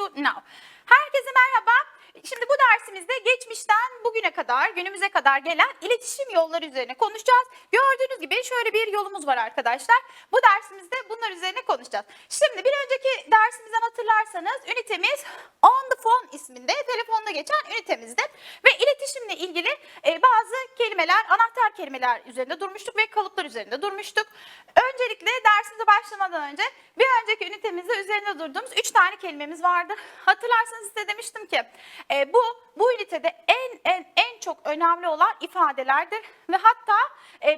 you now. Dersimizde geçmişten bugüne kadar, günümüze kadar gelen iletişim yolları üzerine konuşacağız. Gördüğünüz gibi şöyle bir yolumuz var arkadaşlar. Bu dersimizde bunlar üzerine konuşacağız. Şimdi bir önceki dersimizden hatırlarsanız ünitemiz On the Phone isminde telefonda geçen ünitemizde ve iletişimle ilgili e, bazı kelimeler, anahtar kelimeler üzerinde durmuştuk ve kalıplar üzerinde durmuştuk. Öncelikle dersimize başlamadan önce bir önceki ünitemizde üzerinde durduğumuz 3 tane kelimemiz vardı. Hatırlarsanız size demiştim ki e, bu bu ünitede en en en çok önemli olan ifadelerdir ve hatta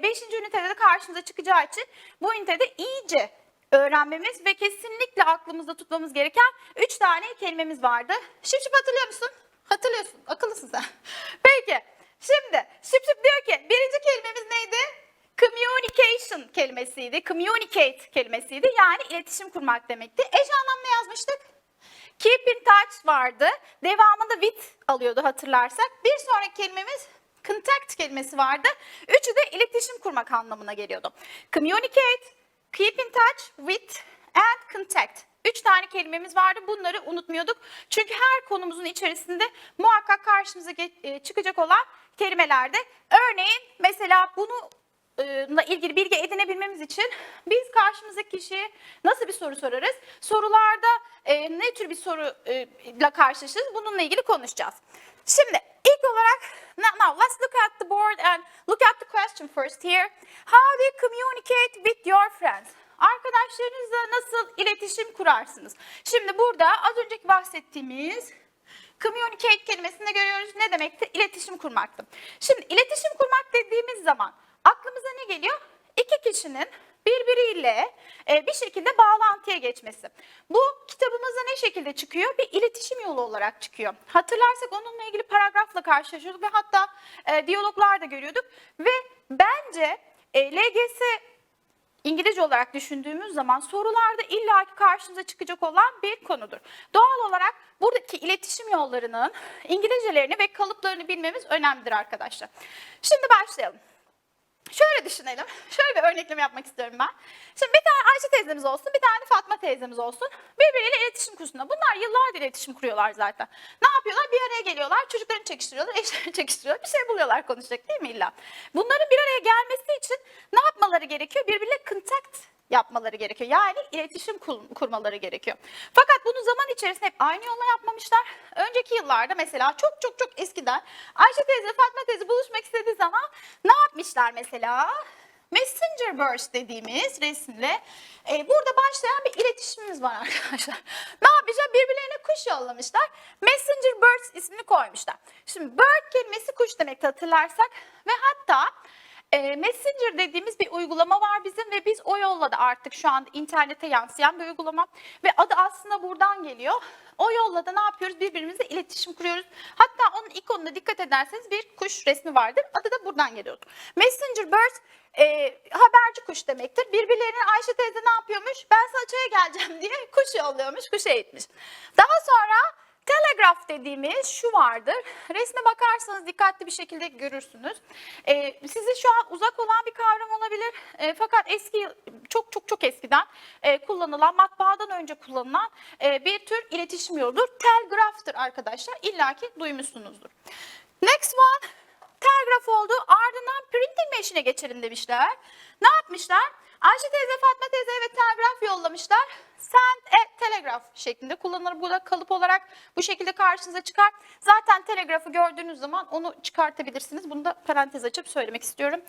5. ünitede de karşımıza çıkacağı için bu ünitede iyice öğrenmemiz ve kesinlikle aklımızda tutmamız gereken 3 tane kelimemiz vardı. Şıp hatırlıyor musun? Hatırlıyorsun. Akıllısın sen. Peki. Şimdi şıp diyor ki birinci kelimemiz neydi? Communication kelimesiydi. Communicate kelimesiydi. Yani iletişim kurmak demekti. Eş anlamlı yazmıştık. Keep in touch vardı. Devamında with alıyordu hatırlarsak. Bir sonraki kelimemiz contact kelimesi vardı. Üçü de iletişim kurmak anlamına geliyordu. Communicate, keep in touch with and contact. Üç tane kelimemiz vardı. Bunları unutmuyorduk. Çünkü her konumuzun içerisinde muhakkak karşımıza e, çıkacak olan kelimelerde. Örneğin mesela bunu ile ilgili bilgi edinebilmemiz için biz karşımızdaki kişiye nasıl bir soru sorarız? Sorularda e, ne tür bir soruyla karşılaşırız? Bununla ilgili konuşacağız. Şimdi ilk olarak now, let's look at the board and look at the question first here. How do you communicate with your friends? Arkadaşlarınızla nasıl iletişim kurarsınız? Şimdi burada az önceki bahsettiğimiz communicate kelimesini görüyoruz. Ne demekti? İletişim kurmaktı. Şimdi iletişim kurmak dediğimiz zaman aklımıza ne geliyor? İki kişinin birbiriyle e, bir şekilde bağlantıya geçmesi. Bu kitabımızda ne şekilde çıkıyor? Bir iletişim yolu olarak çıkıyor. Hatırlarsak onunla ilgili paragrafla karşılaşıyorduk ve hatta e, diyaloglar da görüyorduk. Ve bence e, LGS İngilizce olarak düşündüğümüz zaman sorularda illaki karşımıza çıkacak olan bir konudur. Doğal olarak buradaki iletişim yollarının İngilizcelerini ve kalıplarını bilmemiz önemlidir arkadaşlar. Şimdi başlayalım. Şöyle düşünelim. Şöyle bir örnekleme yapmak istiyorum ben. Şimdi bir tane Ayşe teyzemiz olsun, bir tane Fatma teyzemiz olsun. Birbiriyle iletişim kursunlar. Bunlar yıllardır iletişim kuruyorlar zaten. Ne yapıyorlar? Bir araya geliyorlar, çocuklarını çekiştiriyorlar, eşlerini çekiştiriyorlar. Bir şey buluyorlar konuşacak değil mi illa? Bunların bir araya gelmesi için ne yapmaları gerekiyor? Birbiriyle contact yapmaları gerekiyor. Yani iletişim kur- kurmaları gerekiyor. Fakat bunu zaman içerisinde hep aynı yolla yapmamışlar. Önceki yıllarda mesela çok çok çok eskiden Ayşe teyze, Fatma teyze buluşmak istediği zaman ne yapmışlar mesela? Messenger Birds dediğimiz resimle e, burada başlayan bir iletişimimiz var arkadaşlar. Ne yapmışlar? Birbirlerine kuş yollamışlar. Messenger Birds ismini koymuşlar. Şimdi bird kelimesi kuş demek hatırlarsak ve hatta e, Messenger dediğimiz bir uygulama var bizim ve biz o yolla da artık şu anda internete yansıyan bir uygulama ve adı aslında buradan geliyor. O yolla da ne yapıyoruz? Birbirimizle iletişim kuruyoruz. Hatta onun ikonuna dikkat ederseniz bir kuş resmi vardır. Adı da buradan geliyor. Messenger Bird e, haberci kuş demektir. Birbirlerine Ayşe teyze ne yapıyormuş? Ben sana çaya geleceğim diye kuş yolluyormuş, kuş eğitmiş. Daha sonra Telegraf dediğimiz şu vardır. Resme bakarsanız dikkatli bir şekilde görürsünüz. Ee, size şu an uzak olan bir kavram olabilir. Ee, fakat eski, çok çok çok eskiden e, kullanılan, matbaadan önce kullanılan e, bir tür iletişim yoludur. Telgraftır arkadaşlar. İlla ki duymuşsunuzdur. Next one. Telgraf oldu. Ardından printing machine'e geçelim demişler. Ne yapmışlar? Ayşe teyze, Fatma teyze ve telgraf yollamışlar. Send a telegraph şeklinde kullanılır. Bu da kalıp olarak bu şekilde karşınıza çıkar. Zaten telegrafı gördüğünüz zaman onu çıkartabilirsiniz. Bunu da parantez açıp söylemek istiyorum.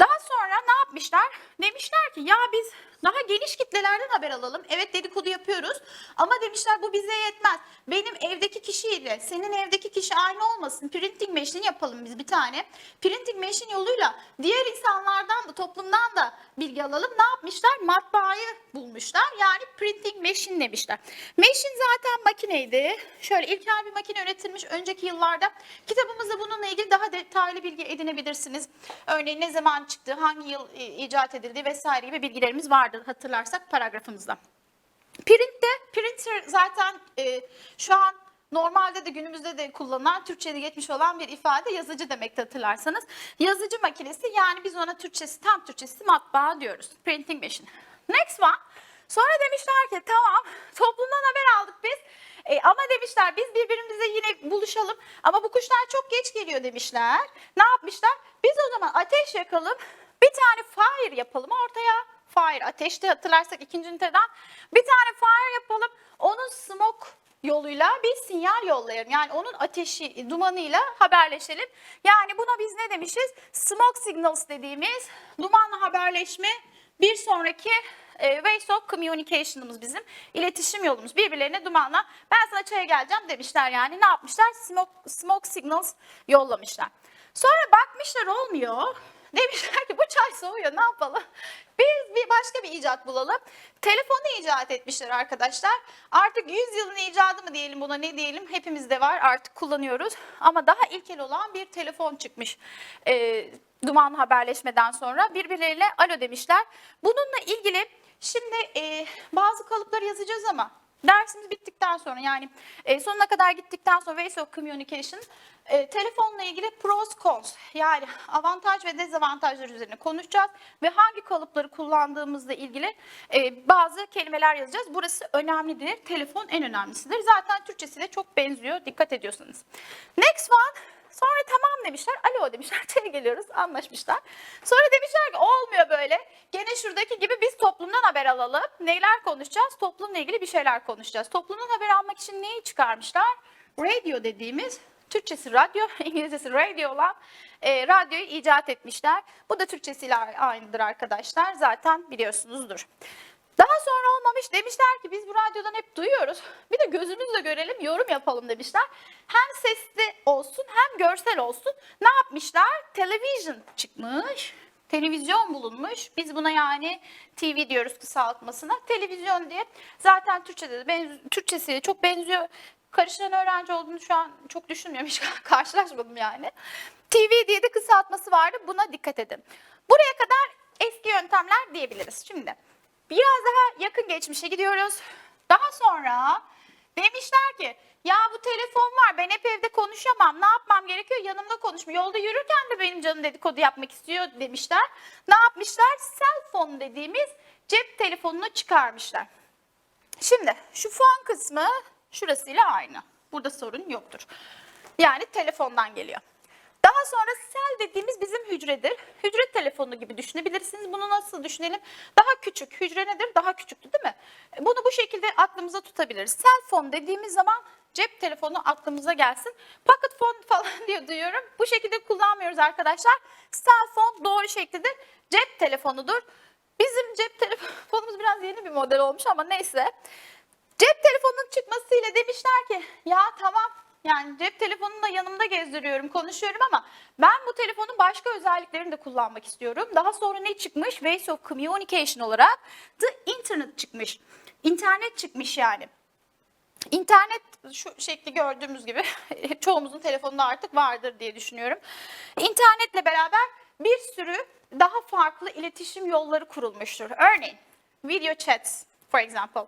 Daha sonra ne yapmışlar? Demişler ki ya biz daha geniş kitlelerden haber alalım. Evet dedikodu yapıyoruz ama demişler bu bize yetmez. Benim evdeki kişiyle senin evdeki kişi aynı olmasın. Printing machine yapalım biz bir tane. Printing machine yoluyla diğer insanlardan da toplumdan da bilgi alalım. Ne yapmışlar? Matbaayı bulmuşlar. Yani printing machine demişler. Machine zaten makineydi. Şöyle ilkel bir makine üretilmiş önceki yıllarda. Kitabımızda bununla ilgili daha detaylı bilgi edinebilirsiniz. Örneğin ne zaman çıktı, hangi yıl e, icat edildi vesaire gibi bilgilerimiz vardı hatırlarsak paragrafımızda. Print de, printer zaten e, şu an normalde de günümüzde de kullanılan, Türkçe'de geçmiş olan bir ifade yazıcı demek hatırlarsanız. Yazıcı makinesi yani biz ona Türkçesi, tam Türkçesi matbaa diyoruz. Printing machine. Next one. Sonra demişler ki tamam toplumdan haber aldık biz. E, ama demişler biz birbirimize yine buluşalım ama bu kuşlar çok geç geliyor demişler. Ne yapmışlar? Biz o zaman ateş yakalım bir tane fire yapalım ortaya. Fire ateşte hatırlarsak ikinci üniteden bir tane fire yapalım. Onun smoke yoluyla bir sinyal yollayalım. Yani onun ateşi, dumanıyla haberleşelim. Yani buna biz ne demişiz? Smoke signals dediğimiz dumanla haberleşme bir sonraki e, ways of communication'ımız bizim. iletişim yolumuz. Birbirlerine dumanla ben sana çaya geleceğim demişler yani. Ne yapmışlar? Smoke, smoke signals yollamışlar. Sonra bakmışlar olmuyor. Demişler ki bu çay soğuyor ne yapalım? Biz bir başka bir icat bulalım. Telefonu icat etmişler arkadaşlar. Artık 100 yılın icadı mı diyelim buna ne diyelim hepimizde var artık kullanıyoruz. Ama daha ilkel olan bir telefon çıkmış. Ee, dumanlı haberleşmeden sonra birbirleriyle alo demişler. Bununla ilgili şimdi e, bazı kalıpları yazacağız ama dersimiz bittikten sonra yani e, sonuna kadar gittikten sonra ways of communication e, telefonla ilgili pros cons yani avantaj ve dezavantajlar üzerine konuşacağız ve hangi kalıpları kullandığımızla ilgili e, bazı kelimeler yazacağız. Burası önemlidir. Telefon en önemlisidir. Zaten Türkçesiyle çok benziyor. Dikkat ediyorsanız. Next one. Sonra tamam demişler. Alo demişler. Çaya geliyoruz. Anlaşmışlar. Sonra demişler ki olmuyor böyle. Gene şuradaki gibi biz toplumdan haber alalım. Neyler konuşacağız? Toplumla ilgili bir şeyler konuşacağız. Toplumdan haber almak için neyi çıkarmışlar? Radio dediğimiz Türkçesi radyo, İngilizcesi radio olan e, radyoyu icat etmişler. Bu da Türkçesiyle aynıdır arkadaşlar. Zaten biliyorsunuzdur. Daha sonra olmamış demişler ki biz bu radyodan hep duyuyoruz. Bir de gözümüzle görelim, yorum yapalım demişler. Hem sesli olsun hem görsel olsun. Ne yapmışlar? Television çıkmış. Televizyon bulunmuş. Biz buna yani TV diyoruz kısaltmasına. Televizyon diye. Zaten Türkçe'de de benzi- Türkçesiyle çok benziyor. Karıştıran öğrenci olduğunu şu an çok düşünmüyorum. Hiç karşılaşmadım yani. TV diye de kısaltması vardı. Buna dikkat edin. Buraya kadar eski yöntemler diyebiliriz. Şimdi biraz daha yakın geçmişe gidiyoruz. Daha sonra demişler ki ya bu telefon var ben hep evde konuşamam ne yapmam gerekiyor yanımda konuşmuyor. Yolda yürürken de benim canım dedikodu yapmak istiyor demişler. Ne yapmışlar? Cell phone dediğimiz cep telefonunu çıkarmışlar. Şimdi şu fon kısmı şurasıyla aynı. Burada sorun yoktur. Yani telefondan geliyor. Daha sonra sel dediğimiz bizim hücredir. Hücre telefonu gibi düşünebilirsiniz. Bunu nasıl düşünelim? Daha küçük. Hücre nedir? Daha küçüktü değil mi? Bunu bu şekilde aklımıza tutabiliriz. Cell phone dediğimiz zaman cep telefonu aklımıza gelsin. Pocket phone falan diye duyuyorum. Bu şekilde kullanmıyoruz arkadaşlar. Cell phone doğru şeklidir. Cep telefonudur. Bizim cep telefonumuz biraz yeni bir model olmuş ama neyse. Cep telefonunun çıkmasıyla demişler ki ya tamam yani cep telefonunu da yanımda gezdiriyorum, konuşuyorum ama ben bu telefonun başka özelliklerini de kullanmak istiyorum. Daha sonra ne çıkmış? Ways of Communication olarak The Internet çıkmış. İnternet çıkmış yani. İnternet şu şekli gördüğümüz gibi çoğumuzun telefonunda artık vardır diye düşünüyorum. İnternetle beraber bir sürü daha farklı iletişim yolları kurulmuştur. Örneğin video chats for example,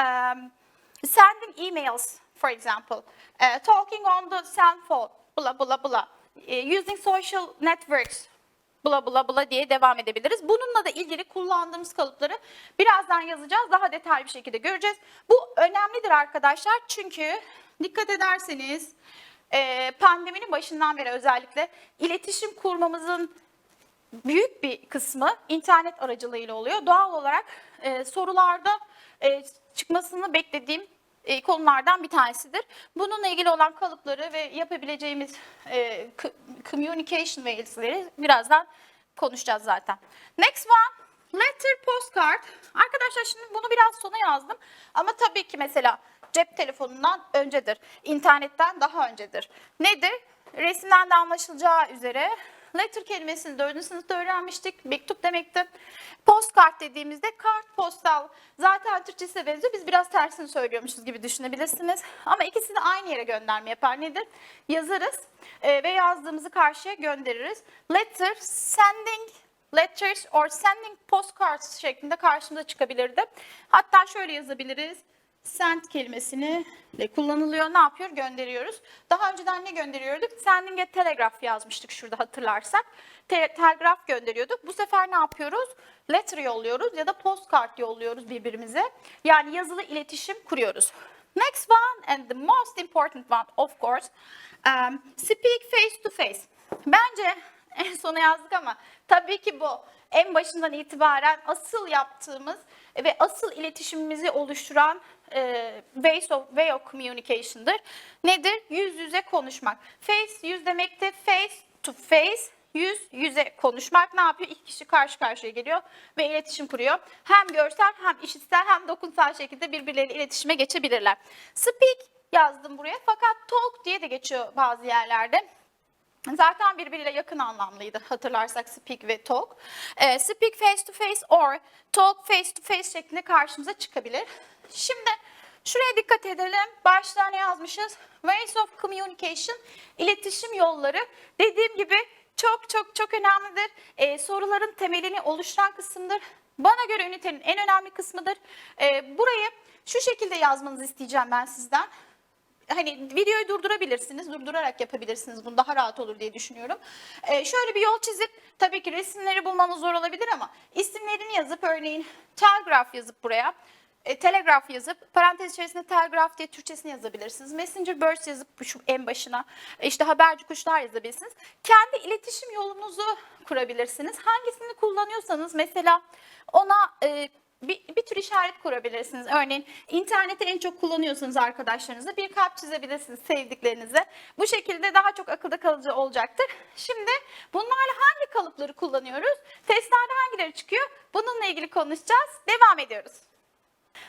um, sending emails for example, uh, talking on the cell phone, bla bla bla, uh, using social networks, bla bla bla diye devam edebiliriz. Bununla da ilgili kullandığımız kalıpları birazdan yazacağız. Daha detaylı bir şekilde göreceğiz. Bu önemlidir arkadaşlar çünkü dikkat ederseniz e, pandeminin başından beri özellikle iletişim kurmamızın büyük bir kısmı internet aracılığıyla oluyor. Doğal olarak e, sorularda e, çıkmasını beklediğim e, konulardan bir tanesidir. Bununla ilgili olan kalıpları ve yapabileceğimiz e, communication ways'leri birazdan konuşacağız zaten. Next one. Letter postcard. Arkadaşlar şimdi bunu biraz sona yazdım. Ama tabii ki mesela cep telefonundan öncedir. İnternetten daha öncedir. Nedir? Resimden de anlaşılacağı üzere letter kelimesini 4. sınıfta öğrenmiştik. Mektup demekti. Postkart dediğimizde kart postal. Zaten Türkçesi benziyor. Biz biraz tersini söylüyormuşuz gibi düşünebilirsiniz. Ama ikisi de aynı yere gönderme yapar. Nedir? Yazarız e, ve yazdığımızı karşıya göndeririz. Letter, sending letters or sending postcards şeklinde karşımıza çıkabilirdi. Hatta şöyle yazabiliriz. Send kelimesini de kullanılıyor. Ne yapıyor? Gönderiyoruz. Daha önceden ne gönderiyorduk? Sending a telegraph yazmıştık şurada hatırlarsak. Te- telgraf gönderiyorduk. Bu sefer ne yapıyoruz? Letter yolluyoruz ya da postcard yolluyoruz birbirimize. Yani yazılı iletişim kuruyoruz. Next one and the most important one of course, um, speak face to face. Bence en sona yazdık ama tabii ki bu en başından itibaren asıl yaptığımız ve asıl iletişimimizi oluşturan e, ways of, way of communication'dır. Nedir? Yüz yüze konuşmak. Face yüz demekte face to face yüz yüze konuşmak ne yapıyor? İki kişi karşı karşıya geliyor ve iletişim kuruyor. Hem görsel hem işitsel hem dokunsal şekilde birbirleriyle iletişime geçebilirler. Speak yazdım buraya fakat talk diye de geçiyor bazı yerlerde. Zaten birbiriyle yakın anlamlıydı hatırlarsak speak ve talk. Ee, speak face to face or talk face to face şeklinde karşımıza çıkabilir. Şimdi şuraya dikkat edelim. Başta ne yazmışız? Ways of communication, iletişim yolları. Dediğim gibi çok çok çok önemlidir. Ee, soruların temelini oluşturan kısımdır. Bana göre ünitenin en önemli kısmıdır. Ee, burayı şu şekilde yazmanızı isteyeceğim ben sizden hani videoyu durdurabilirsiniz, durdurarak yapabilirsiniz. Bunu daha rahat olur diye düşünüyorum. Ee, şöyle bir yol çizip, tabii ki resimleri bulmanız zor olabilir ama isimlerini yazıp örneğin telgraf yazıp buraya, e, telegraf yazıp parantez içerisinde telgraf diye Türkçesini yazabilirsiniz. Messenger birds yazıp şu en başına e, işte haberci kuşlar yazabilirsiniz. Kendi iletişim yolunuzu kurabilirsiniz. Hangisini kullanıyorsanız mesela ona e, bir, bir tür işaret kurabilirsiniz. Örneğin interneti en çok kullanıyorsanız arkadaşlarınızla bir kalp çizebilirsiniz sevdiklerinize. Bu şekilde daha çok akılda kalıcı olacaktır. Şimdi bunlarla hangi kalıpları kullanıyoruz? Testlerde hangileri çıkıyor? Bununla ilgili konuşacağız. Devam ediyoruz.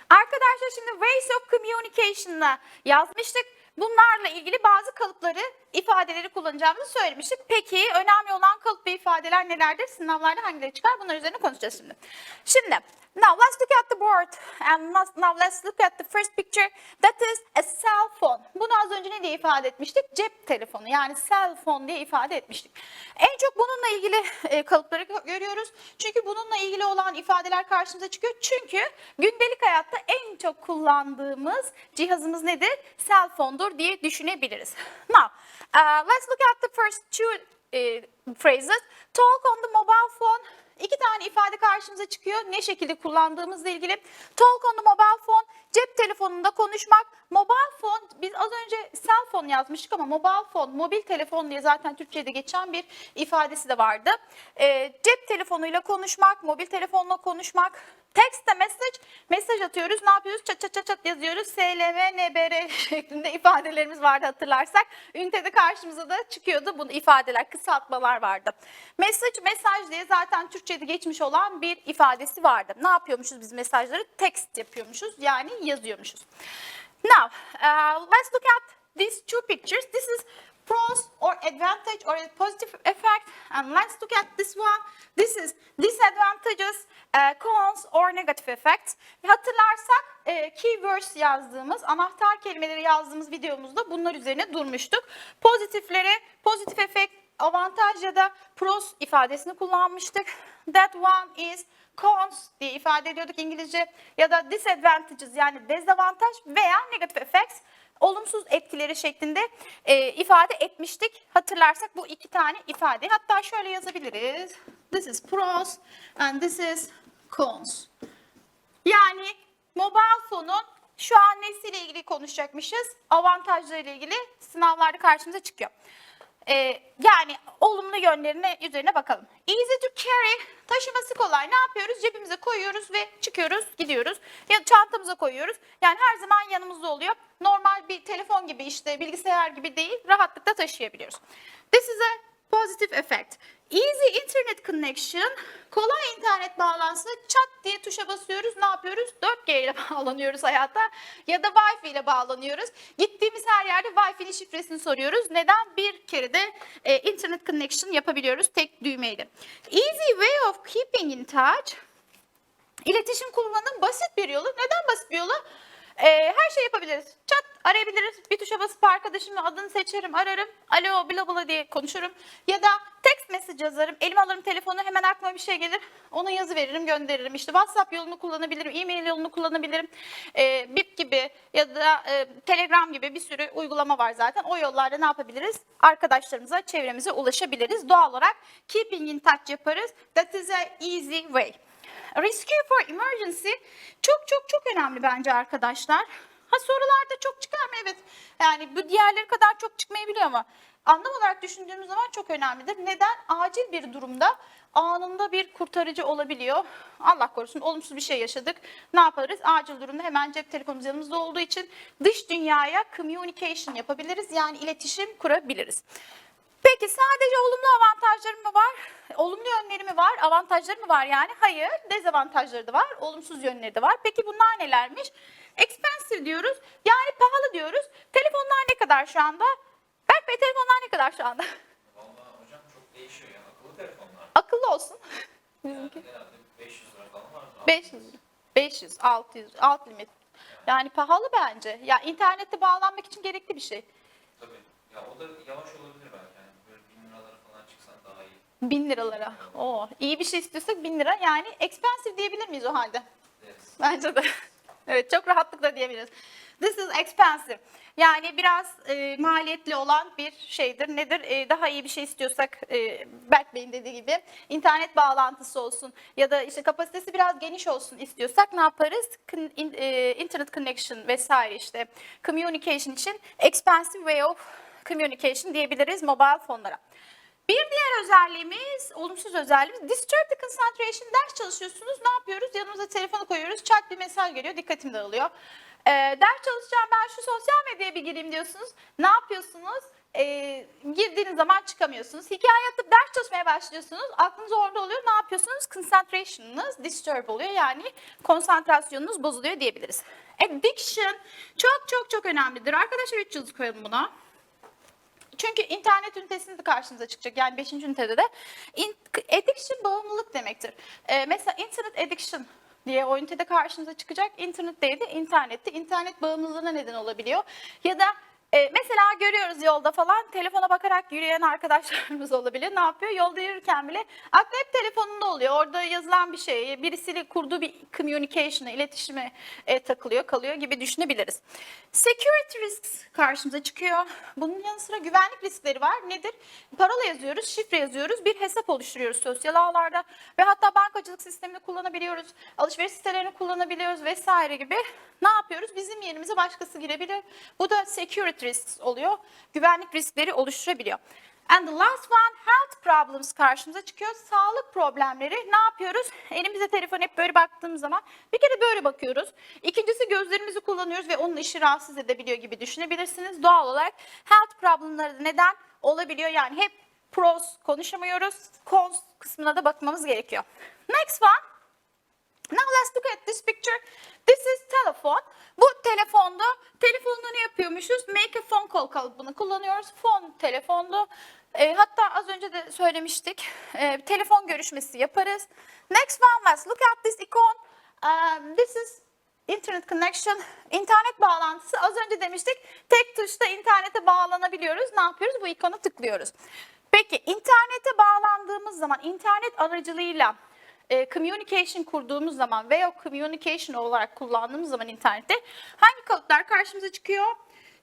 Arkadaşlar şimdi ways of communication'la yazmıştık. Bunlarla ilgili bazı kalıpları, ifadeleri kullanacağımızı söylemiştik. Peki önemli olan kalıp ve ifadeler nelerdir? Sınavlarda hangileri çıkar? Bunlar üzerine konuşacağız şimdi. Şimdi, now let's look at the board and now let's look at the first picture. That is a cell phone. Bunu az önce ne diye ifade etmiştik? Cep telefonu yani cell phone diye ifade etmiştik. En çok bununla ilgili e, kalıpları gö- görüyoruz. Çünkü bununla ilgili olan ifadeler karşımıza çıkıyor. Çünkü gündelik hayatta en çok kullandığımız cihazımız nedir? Cell phone'dur diye düşünebiliriz. Now, uh, let's look at the first two e, phrases. Talk on the mobile phone. İki tane ifade karşımıza çıkıyor. Ne şekilde kullandığımızla ilgili. Talk on the mobile phone. Cep telefonunda konuşmak. Mobile phone, biz az önce cell phone yazmıştık ama mobile phone, mobil telefon diye zaten Türkçe'de geçen bir ifadesi de vardı. Ee, cep telefonuyla konuşmak, mobil telefonla konuşmak. Text de message, mesaj atıyoruz. Ne yapıyoruz? Çat çat çat çat yazıyoruz. SLM, NBR şeklinde ifadelerimiz vardı hatırlarsak. Ünitede karşımıza da çıkıyordu bu ifadeler, kısaltmalar vardı. Message, mesaj diye zaten Türkçe'de geçmiş olan bir ifadesi vardı. Ne yapıyormuşuz biz mesajları? Text yapıyormuşuz yani yazıyormuşuz. Now, uh, let's look at these two pictures. This is pros or advantage or a positive effect. And let's look at this one. This is disadvantages, uh, cons or negative effects. Hatırlarsak e, keywords yazdığımız, anahtar kelimeleri yazdığımız videomuzda bunlar üzerine durmuştuk. Pozitiflere, pozitif efekt, avantaj ya da pros ifadesini kullanmıştık. That one is cons diye ifade ediyorduk İngilizce ya da disadvantages yani dezavantaj veya negative effects olumsuz etkileri şeklinde e, ifade etmiştik. Hatırlarsak bu iki tane ifade. Hatta şöyle yazabiliriz. This is pros and this is cons. Yani mobile phone'un şu an nesiyle ilgili konuşacakmışız? Avantajlarıyla ilgili sınavlarda karşımıza çıkıyor. Ee, yani olumlu yönlerine üzerine bakalım. Easy to carry, taşıması kolay. Ne yapıyoruz? Cebimize koyuyoruz ve çıkıyoruz, gidiyoruz. Ya çantamıza koyuyoruz. Yani her zaman yanımızda oluyor. Normal bir telefon gibi işte bilgisayar gibi değil, rahatlıkla taşıyabiliyoruz. This is a positive effect. Easy internet connection, kolay internet bağlantısı çat diye tuşa basıyoruz. Ne yapıyoruz? 4G ile bağlanıyoruz hayata ya da Wi-Fi ile bağlanıyoruz. Gittiğimiz her yerde Wi-Fi'nin şifresini soruyoruz. Neden? Bir kere de e, internet connection yapabiliyoruz tek düğmeyle. Easy way of keeping in touch. İletişim kurmanın basit bir yolu. Neden basit bir yolu? Ee, her şey yapabiliriz. Çat arayabiliriz. Bir tuşa basıp arkadaşımın adını seçerim, ararım. Alo bla bla diye konuşurum. Ya da text message yazarım. Elime alırım telefonu hemen aklıma bir şey gelir. Ona yazı veririm gönderirim. İşte WhatsApp yolunu kullanabilirim. E-mail yolunu kullanabilirim. Ee, Bip gibi ya da e, Telegram gibi bir sürü uygulama var zaten. O yollarda ne yapabiliriz? Arkadaşlarımıza, çevremize ulaşabiliriz. Doğal olarak keeping in touch yaparız. That is a easy way. Rescue for emergency çok çok çok önemli bence arkadaşlar. Ha sorularda çok çıkar mı? Evet. Yani bu diğerleri kadar çok çıkmayabiliyor ama anlam olarak düşündüğümüz zaman çok önemlidir. Neden? Acil bir durumda anında bir kurtarıcı olabiliyor. Allah korusun olumsuz bir şey yaşadık. Ne yaparız? Acil durumda hemen cep telefonumuz yanımızda olduğu için dış dünyaya communication yapabiliriz. Yani iletişim kurabiliriz. Peki sadece olumlu avantajları mı var? Olumlu yönleri mi var? Avantajları mı var yani? Hayır. Dezavantajları da var. Olumsuz yönleri de var. Peki bunlar nelermiş? Expensive diyoruz. Yani pahalı diyoruz. Telefonlar ne kadar şu anda? Berk Bey telefonlar ne kadar şu anda? Vallahi hocam çok değişiyor yani akıllı telefonlar. Akıllı olsun. Yani genelde 500 lira falan var. 500, 500, 600, alt limit. Yani pahalı bence. Ya internette bağlanmak için gerekli bir şey. Tabii. Ya o da yavaş olabilir belki. Yani böyle 1000 liralara falan çıksan daha iyi. Bin liralara. Oo, iyi bir şey istiyorsak bin lira. Yani expensive diyebilir miyiz o halde? deriz. Bence de. evet çok rahatlıkla diyebiliriz. This is expensive. Yani biraz e, maliyetli olan bir şeydir. Nedir? E, daha iyi bir şey istiyorsak e, Berk Bey'in dediği gibi internet bağlantısı olsun ya da işte kapasitesi biraz geniş olsun istiyorsak ne yaparız? Con- in- e, internet connection vesaire işte communication için expensive way of communication diyebiliriz mobil fonlara. Bir diğer özelliğimiz, olumsuz özelliğimiz disturb the concentration. Ders çalışıyorsunuz, ne yapıyoruz? Yanımıza telefonu koyuyoruz, çat bir mesaj geliyor, dikkatim dağılıyor. Ee, ders çalışacağım, ben şu sosyal medyaya bir gireyim diyorsunuz. Ne yapıyorsunuz? Ee, girdiğiniz zaman çıkamıyorsunuz. Hikaye atıp ders çalışmaya başlıyorsunuz. Aklınız orada oluyor. Ne yapıyorsunuz? Concentration'ınız disturb oluyor. Yani konsantrasyonunuz bozuluyor diyebiliriz. Addiction çok çok çok önemlidir. Arkadaşlar 3 yıldız koyalım buna. Çünkü internet ünitesinde de karşınıza çıkacak. Yani 5. ünitede de. Addiction bağımlılık demektir. Ee, mesela internet addiction diye o ünitede karşınıza çıkacak. İnternetteydi, internette internet bağımlılığına neden olabiliyor. Ya da e, mesela görüyoruz yolda falan telefona bakarak yürüyen arkadaşlarımız olabilir. Ne yapıyor? Yolda yürürken bile aklı hep telefonunda oluyor. Orada yazılan bir şey, birisiyle kurduğu bir communication'a, iletişime e, takılıyor, kalıyor gibi düşünebiliriz. Security risks karşımıza çıkıyor. Bunun yanı sıra güvenlik riskleri var. Nedir? Parola yazıyoruz, şifre yazıyoruz, bir hesap oluşturuyoruz sosyal ağlarda ve hatta bankacılık sistemini kullanabiliyoruz, alışveriş sitelerini kullanabiliyoruz vesaire gibi. Ne yapıyoruz? Bizim yerimize başkası girebilir. Bu da security risks oluyor. Güvenlik riskleri oluşturabiliyor. And the last one, health problems karşımıza çıkıyor. Sağlık problemleri. Ne yapıyoruz? Elimize telefon hep böyle baktığımız zaman bir kere böyle bakıyoruz. İkincisi gözlerimizi kullanıyoruz ve onun ışığı rahatsız edebiliyor gibi düşünebilirsiniz. Doğal olarak health problemları neden olabiliyor? Yani hep pros konuşamıyoruz. Cons kısmına da bakmamız gerekiyor. Next one. Now let's look at this picture. This is telephone. Bu telefonda, telefonda ne yapıyormuşuz? Make a phone call kalıbını kullanıyoruz. Phone telefonda. E, hatta az önce de söylemiştik. E, telefon görüşmesi yaparız. Next one, let's look at this icon. Um, this is internet connection. İnternet bağlantısı. Az önce demiştik. Tek tuşla internete bağlanabiliyoruz. Ne yapıyoruz? Bu ikona tıklıyoruz. Peki internete bağlandığımız zaman internet aracılığıyla e, communication kurduğumuz zaman veya communication olarak kullandığımız zaman internette hangi kalıplar karşımıza çıkıyor?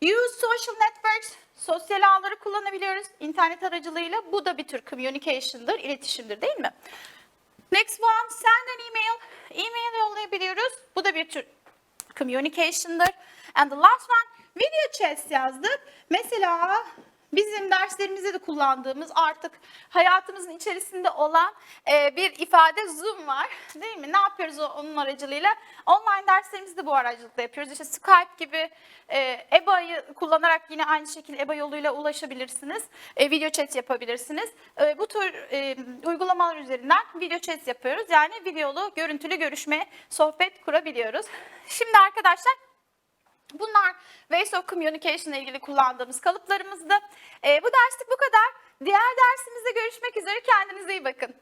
Use social networks, sosyal ağları kullanabiliyoruz internet aracılığıyla. Bu da bir tür communication'dır, iletişimdir değil mi? Next one, send an email. E-mail yollayabiliyoruz. Bu da bir tür communication'dır. And the last one, video chats yazdık. Mesela bizim derslerimizde de kullandığımız artık hayatımızın içerisinde olan e, bir ifade Zoom var. Değil mi? Ne yapıyoruz onun aracılığıyla? Online derslerimizi de bu aracılıkla yapıyoruz. İşte Skype gibi e, EBA'yı kullanarak yine aynı şekilde EBA yoluyla ulaşabilirsiniz. E, video chat yapabilirsiniz. E, bu tür e, uygulamalar üzerinden video chat yapıyoruz. Yani videolu, görüntülü görüşme, sohbet kurabiliyoruz. Şimdi arkadaşlar Bunlar Ways of Communication ile ilgili kullandığımız kalıplarımızdı. Ee, bu derslik bu kadar. Diğer dersimizde görüşmek üzere. Kendinize iyi bakın.